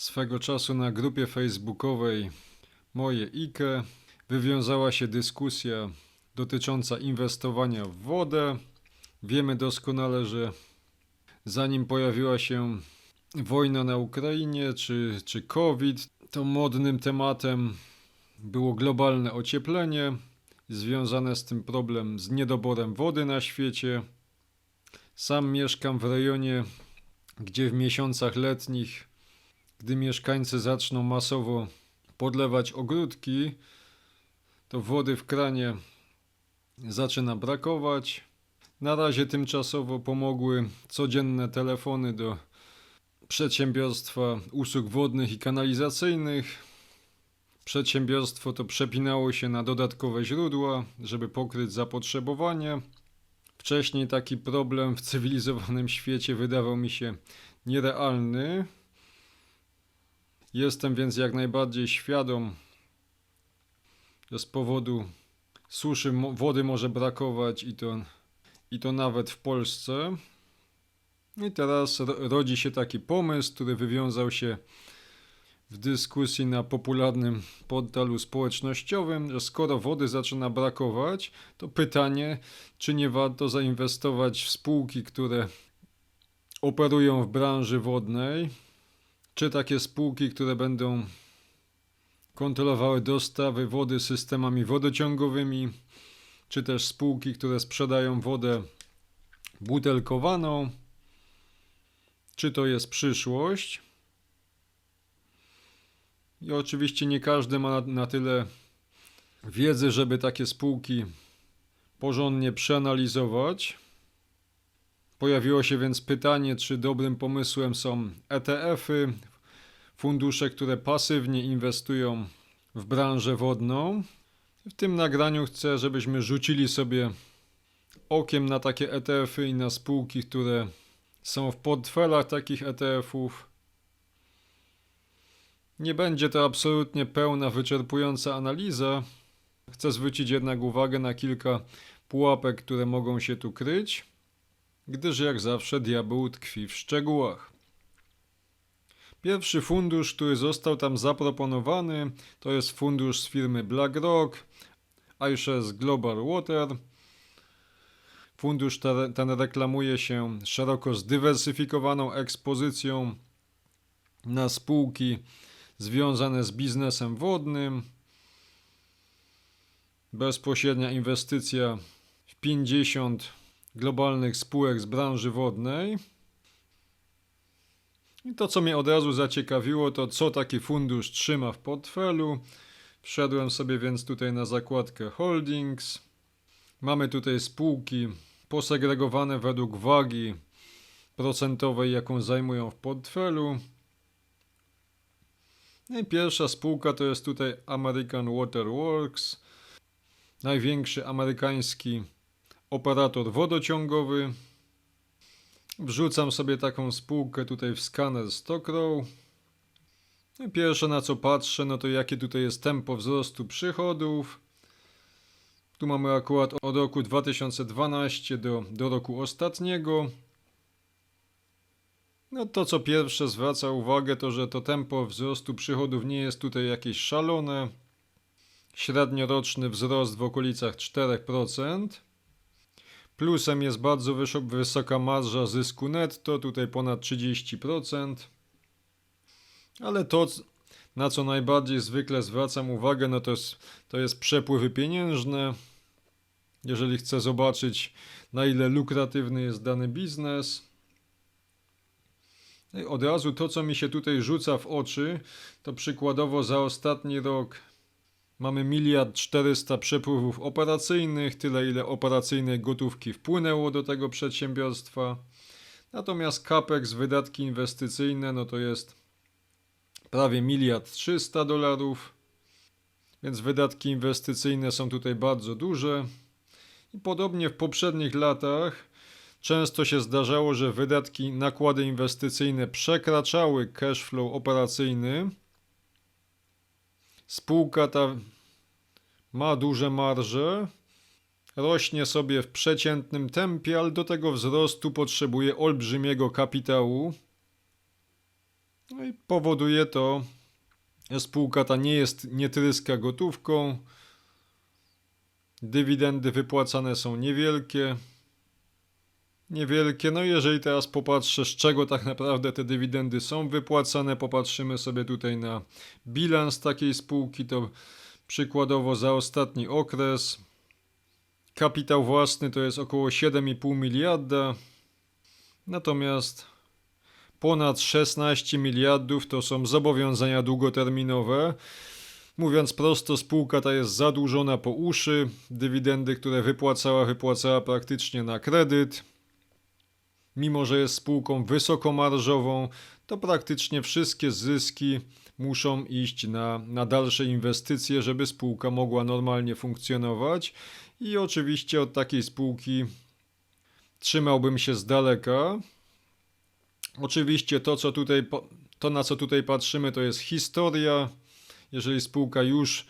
Swego czasu na grupie facebookowej Moje IKE wywiązała się dyskusja dotycząca inwestowania w wodę. Wiemy doskonale, że zanim pojawiła się wojna na Ukrainie czy, czy COVID, to modnym tematem było globalne ocieplenie, związane z tym problem z niedoborem wody na świecie. Sam mieszkam w rejonie, gdzie w miesiącach letnich, gdy mieszkańcy zaczną masowo podlewać ogródki, to wody w kranie zaczyna brakować. Na razie tymczasowo pomogły codzienne telefony do przedsiębiorstwa usług wodnych i kanalizacyjnych. Przedsiębiorstwo to przepinało się na dodatkowe źródła, żeby pokryć zapotrzebowanie. Wcześniej taki problem w cywilizowanym świecie wydawał mi się nierealny. Jestem więc jak najbardziej świadom, że z powodu suszy wody może brakować i to, i to nawet w Polsce. I teraz ro- rodzi się taki pomysł, który wywiązał się w dyskusji na popularnym portalu społecznościowym, że skoro wody zaczyna brakować, to pytanie, czy nie warto zainwestować w spółki, które operują w branży wodnej, czy takie spółki, które będą kontrolowały dostawy wody systemami wodociągowymi, czy też spółki, które sprzedają wodę butelkowaną, czy to jest przyszłość. I oczywiście nie każdy ma na, tyle wiedzy, żeby takie spółki porządnie przeanalizować. Pojawiło się więc pytanie, czy dobrym pomysłem są ETF-y, fundusze, które pasywnie inwestują w branżę wodną. W tym nagraniu chcę, żebyśmy rzucili sobie okiem na takie ETF-y i na spółki, które są w portfelach takich ETF-ów. Nie będzie to absolutnie pełna, wyczerpująca analiza. Chcę zwrócić jednak uwagę na kilka pułapek, które mogą się tu kryć, gdyż jak zawsze diabeł tkwi w szczegółach. Pierwszy fundusz, który został tam zaproponowany, to jest fundusz z firmy BlackRock, iShares Global Water. Fundusz te- ten reklamuje się szeroko zdywersyfikowaną ekspozycją na spółki związane z biznesem wodnym. Bezpośrednia inwestycja w 50 globalnych spółek z branży wodnej. I to, co mnie od razu zaciekawiło, to co taki fundusz trzyma w portfelu. Wszedłem sobie więc tutaj na zakładkę Holdings. Mamy tutaj spółki posegregowane według wagi procentowej, jaką zajmują w portfelu. No i pierwsza spółka to jest tutaj American Water Works, największy amerykański operator wodociągowy. Wrzucam sobie taką spółkę tutaj w skaner Stockrow. No pierwsze na co patrzę, no to jakie tutaj jest tempo wzrostu przychodów. Tu mamy akurat od roku 2012 do, do roku ostatniego. No to co pierwsze zwraca uwagę to, że to tempo wzrostu przychodów nie jest tutaj jakieś szalone. Średnioroczny wzrost w okolicach 4%. Plusem jest bardzo wysoka marża zysku netto, tutaj ponad 30%. Ale to, na co najbardziej zwykle zwracam uwagę, no to jest, to jest przepływy pieniężne. Jeżeli chcę zobaczyć, na ile lukratywny jest dany biznes. No i od razu to, co mi się tutaj rzuca w oczy, to przykładowo za ostatni rok Mamy miliard 400 przepływów operacyjnych, tyle ile operacyjnej gotówki wpłynęło do tego przedsiębiorstwa. Natomiast capex, wydatki inwestycyjne, no to jest prawie miliard 300 dolarów, więc wydatki inwestycyjne są tutaj bardzo duże. I podobnie w poprzednich latach często się zdarzało, że wydatki, nakłady inwestycyjne przekraczały cash flow operacyjny. Spółka ta ma duże marże, rośnie sobie w przeciętnym tempie, ale do tego wzrostu potrzebuje olbrzymiego kapitału. No i powoduje to, że spółka ta nie jest, nie tryska gotówką. Dywidendy wypłacane są niewielkie. Niewielkie. No jeżeli teraz popatrzę, z czego tak naprawdę te dywidendy są wypłacane, popatrzymy sobie tutaj na bilans takiej spółki, to przykładowo za ostatni okres kapitał własny to jest około 7,5 miliarda, natomiast ponad 16 miliardów to są zobowiązania długoterminowe. Mówiąc prosto, spółka ta jest zadłużona po uszy. Dywidendy, które wypłacała, wypłacała praktycznie na kredyt. Mimo, że jest spółką wysokomarżową, to praktycznie wszystkie zyski muszą iść na, na dalsze inwestycje, żeby spółka mogła normalnie funkcjonować. I oczywiście od takiej spółki trzymałbym się z daleka. Oczywiście to, co tutaj, to na co tutaj patrzymy, to jest historia. Jeżeli spółka już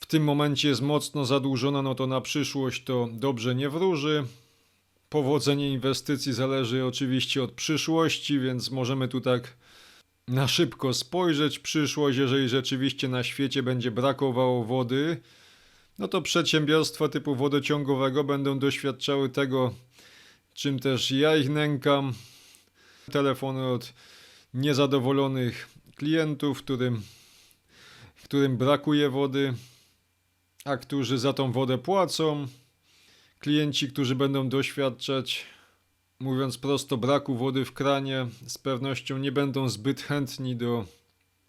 w tym momencie jest mocno zadłużona, no to na przyszłość to dobrze nie wróży. Powodzenie inwestycji zależy oczywiście od przyszłości, więc możemy tu tak na szybko spojrzeć przyszłość. Jeżeli rzeczywiście na świecie będzie brakowało wody, no to przedsiębiorstwa typu wodociągowego będą doświadczały tego, czym też ja ich nękam. Telefony od niezadowolonych klientów, którym, którym brakuje wody, a którzy za tą wodę płacą. Klienci, którzy będą doświadczać, mówiąc prosto, braku wody w kranie, z pewnością nie będą zbyt chętni do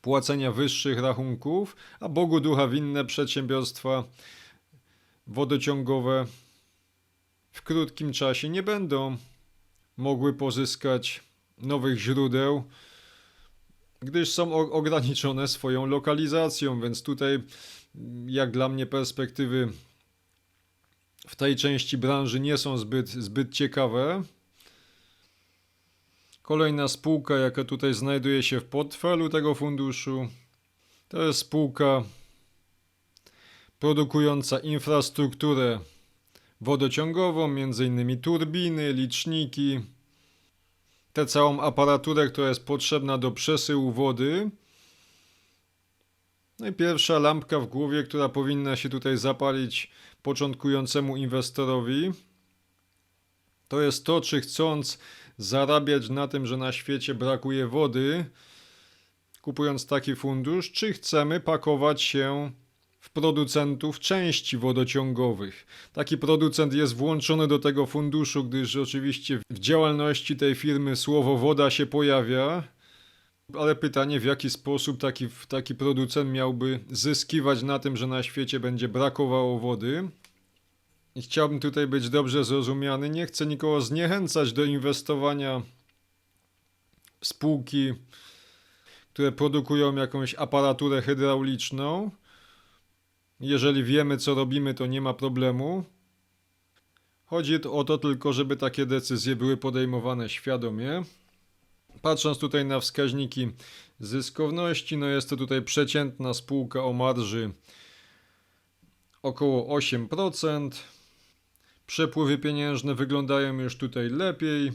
płacenia wyższych rachunków, a Bogu ducha winne przedsiębiorstwa wodociągowe w krótkim czasie nie będą mogły pozyskać nowych źródeł, gdyż są ograniczone swoją lokalizacją, więc tutaj, jak dla mnie, perspektywy w tej części branży nie są zbyt, zbyt ciekawe. Kolejna spółka, jaka tutaj znajduje się w portfelu tego funduszu, to jest spółka produkująca infrastrukturę wodociągową, m.in. turbiny, liczniki, tę całą aparaturę, która jest potrzebna do przesyłu wody. No i pierwsza lampka w głowie, która powinna się tutaj zapalić początkującemu inwestorowi, to jest to, czy chcąc zarabiać na tym, że na świecie brakuje wody, kupując taki fundusz, czy chcemy pakować się w producentów części wodociągowych. Taki producent jest włączony do tego funduszu, gdyż oczywiście w działalności tej firmy słowo woda się pojawia. Ale pytanie, w jaki sposób taki, taki producent miałby zyskiwać na tym, że na świecie będzie brakowało wody. I chciałbym tutaj być dobrze zrozumiany. Nie chcę nikogo zniechęcać do inwestowania w spółki, które produkują jakąś aparaturę hydrauliczną. Jeżeli wiemy, co robimy, to nie ma problemu. Chodzi o to tylko, żeby takie decyzje były podejmowane świadomie. Patrząc tutaj na wskaźniki zyskowności, no jest to tutaj przeciętna spółka o marży około 8%. Przepływy pieniężne wyglądają już tutaj lepiej.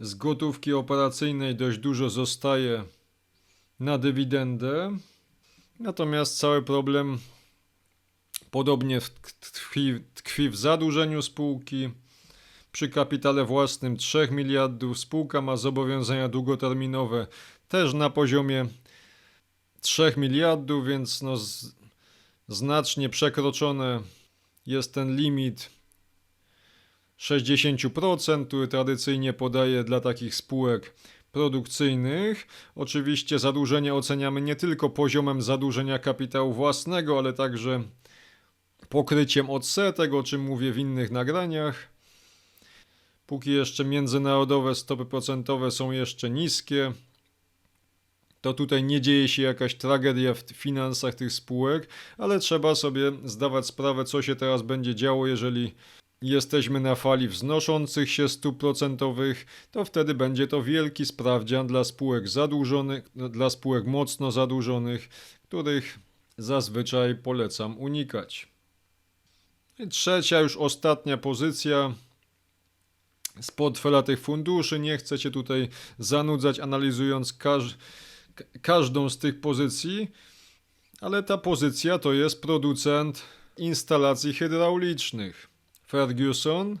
Z gotówki operacyjnej dość dużo zostaje na dywidendę. Natomiast cały problem podobnie tkwi, tkwi w zadłużeniu spółki. Przy kapitale własnym 3 miliardów spółka ma zobowiązania długoterminowe też na poziomie 3 miliardów, więc no z, znacznie przekroczone jest ten limit 60%, który tradycyjnie podaje dla takich spółek produkcyjnych. Oczywiście zadłużenie oceniamy nie tylko poziomem zadłużenia kapitału własnego, ale także pokryciem odsetek, o czym mówię w innych nagraniach. Póki jeszcze międzynarodowe stopy procentowe są jeszcze niskie, to tutaj nie dzieje się jakaś tragedia w finansach tych spółek, ale trzeba sobie zdawać sprawę, co się teraz będzie działo, jeżeli jesteśmy na fali wznoszących się stóp procentowych, to wtedy będzie to wielki sprawdzian dla spółek zadłużonych, dla spółek mocno zadłużonych, których zazwyczaj polecam unikać. I trzecia, już ostatnia pozycja z portfela tych funduszy. Nie chcę się tutaj zanudzać analizując każ ka- każdą z tych pozycji, ale ta pozycja to jest producent instalacji hydraulicznych. Ferguson,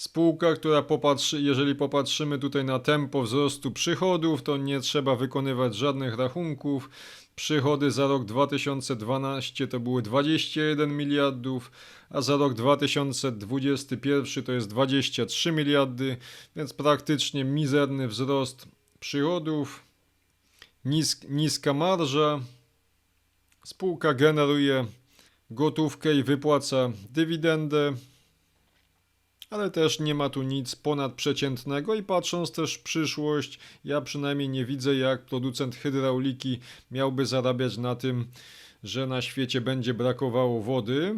spółka, która popatrzy, jeżeli popatrzymy tutaj na tempo wzrostu przychodów, to nie trzeba wykonywać żadnych rachunków. Przychody za rok 2012 to były 21 miliardów, a za rok 2021 to jest 23 miliardy, więc praktycznie mizerny wzrost przychodów, nisk, niska marża. Spółka generuje gotówkę i wypłaca dywidendę, ale też nie ma tu nic ponadprzeciętnego i patrząc też w przyszłość, ja przynajmniej nie widzę jak producent hydrauliki miałby zarabiać na tym, że na świecie będzie brakowało wody.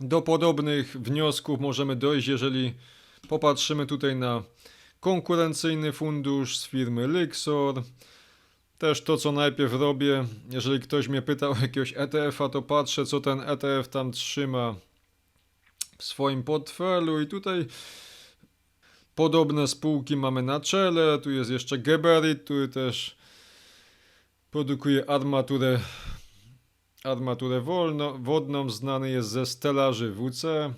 Do podobnych wniosków możemy dojść, jeżeli popatrzymy tutaj na konkurencyjny fundusz z firmy Lyxor. Też to, co najpierw robię, jeżeli ktoś mnie pyta o jakiegoś ETF-a, to patrzę, co ten ETF tam trzyma w swoim portfelu i tutaj podobne spółki mamy na czele. Tu jest jeszcze Geberit, który też produkuje armaturę, armaturę wolno, wodną, znany jest ze stelaży WC.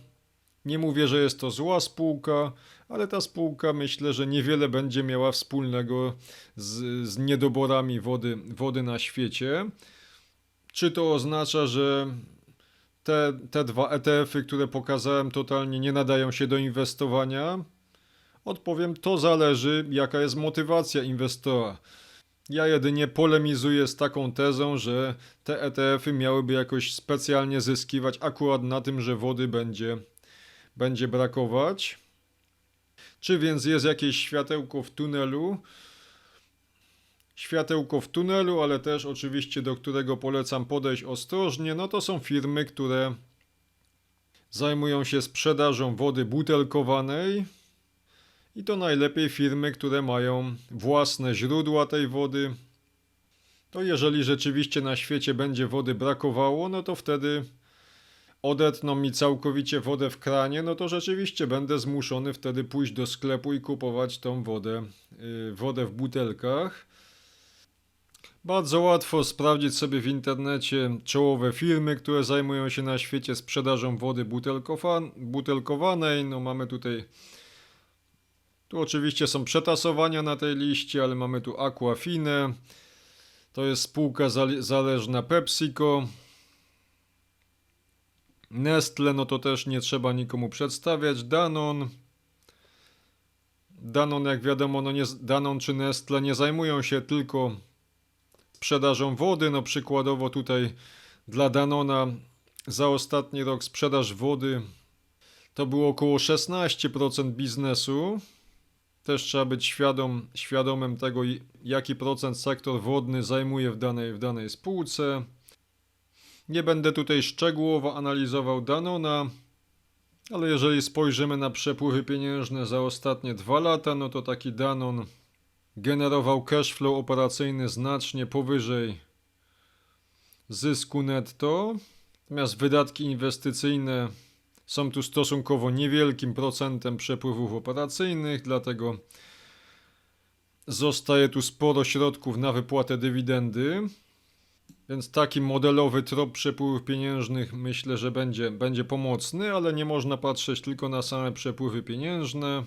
Nie mówię, że jest to zła spółka, ale ta spółka myślę, że niewiele będzie miała wspólnego z, z niedoborami wody, wody na świecie. Czy to oznacza, że te, te dwa ETF-y, które pokazałem, totalnie nie nadają się do inwestowania? Odpowiem, to zależy, jaka jest motywacja inwestora. Ja jedynie polemizuję z taką tezą, że te ETF-y miałyby jakoś specjalnie zyskiwać akurat na tym, że wody będzie, będzie brakować. Czy więc jest jakieś światełko w tunelu? Światełko w tunelu, ale też oczywiście do którego polecam podejść ostrożnie, no to są firmy, które zajmują się sprzedażą wody butelkowanej. I to najlepiej firmy, które mają własne źródła tej wody. To jeżeli rzeczywiście na świecie będzie wody brakowało, no to wtedy odetną mi całkowicie wodę w kranie, no to rzeczywiście będę zmuszony wtedy pójść do sklepu i kupować tą wodę, yy, wodę w butelkach. Bardzo łatwo sprawdzić sobie w internecie czołowe firmy, które zajmują się na świecie sprzedażą wody butelkowa- butelkowanej. No mamy tutaj tu oczywiście są przetasowania na tej liście, ale mamy tu Aquafine. To jest spółka zale- zależna PepsiCo. Nestle, no to też nie trzeba nikomu przedstawiać. Danon. Danon, jak wiadomo, no nie, Danon czy Nestle nie zajmują się tylko sprzedażą wody. No przykładowo tutaj dla Danona za ostatni rok sprzedaż wody to było około 16% biznesu. Też trzeba być świadom, świadomym tego, jaki procent sektor wodny zajmuje w danej, w danej spółce. Nie będę tutaj szczegółowo analizował Danona, ale jeżeli spojrzymy na przepływy pieniężne za ostatnie dwa lata, no to taki Danon generował cashflow operacyjny znacznie powyżej zysku netto, natomiast wydatki inwestycyjne są tu stosunkowo niewielkim procentem przepływów operacyjnych, dlatego zostaje tu sporo środków na wypłatę dywidendy. Więc taki modelowy trop przepływów pieniężnych myślę, że będzie, będzie pomocny, ale nie można patrzeć tylko na same przepływy pieniężne.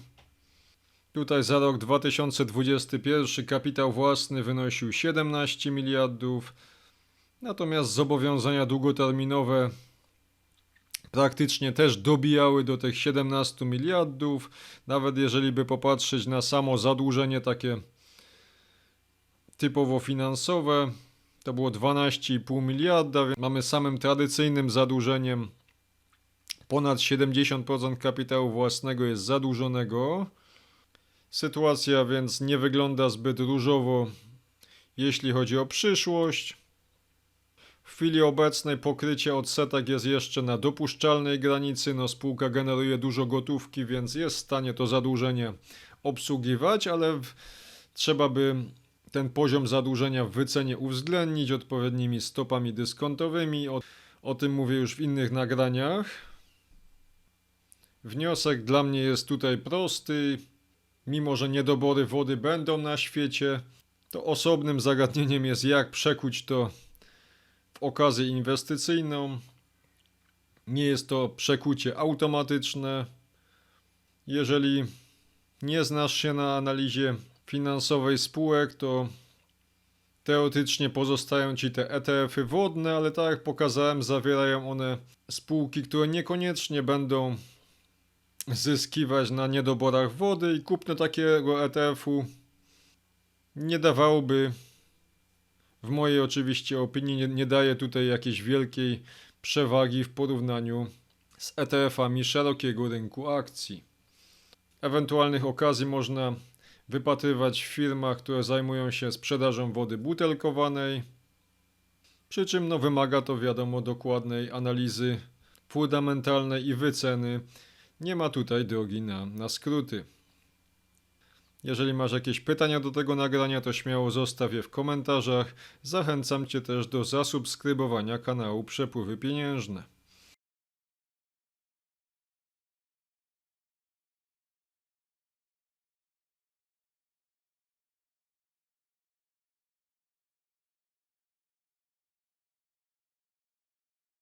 Tutaj za rok 2021 kapitał własny wynosił 17 miliardów, natomiast zobowiązania długoterminowe praktycznie też dobijały do tych 17 miliardów. Nawet jeżeli by popatrzeć na samo zadłużenie takie typowo finansowe, to było 12,5 miliarda, więc mamy samym tradycyjnym zadłużeniem ponad 70% kapitału własnego jest zadłużonego. Sytuacja więc nie wygląda zbyt różowo, jeśli chodzi o przyszłość. W chwili obecnej pokrycie odsetek jest jeszcze na dopuszczalnej granicy. No, spółka generuje dużo gotówki, więc jest w stanie to zadłużenie obsługiwać, ale w, trzeba by ten poziom zadłużenia w wycenie uwzględnić odpowiednimi stopami dyskontowymi. O, o tym mówię już w innych nagraniach. Wniosek dla mnie jest tutaj prosty. Mimo, że niedobory wody będą na świecie, to osobnym zagadnieniem jest jak przekuć to w okazję inwestycyjną. Nie jest to przekucie automatyczne. Jeżeli nie znasz się na analizie finansowej spółek, to teoretycznie pozostają ci te ETF-y wodne, ale tak jak pokazałem, zawierają one spółki, które niekoniecznie będą zyskiwać na niedoborach wody i kupno takiego ETF-u nie dawałoby, w mojej oczywiście opinii, nie, nie daje tutaj jakiejś wielkiej przewagi w porównaniu z ETF-ami szerokiego rynku akcji. Ewentualnych okazji można wypatrywać w firmach, które zajmują się sprzedażą wody butelkowanej. Przy czym no, wymaga to wiadomo dokładnej analizy fundamentalnej i wyceny. Nie ma tutaj drogi na, na skróty. Jeżeli masz jakieś pytania do tego nagrania, to śmiało zostaw je w komentarzach. Zachęcam Cię też do zasubskrybowania kanału Przepływy Pieniężne.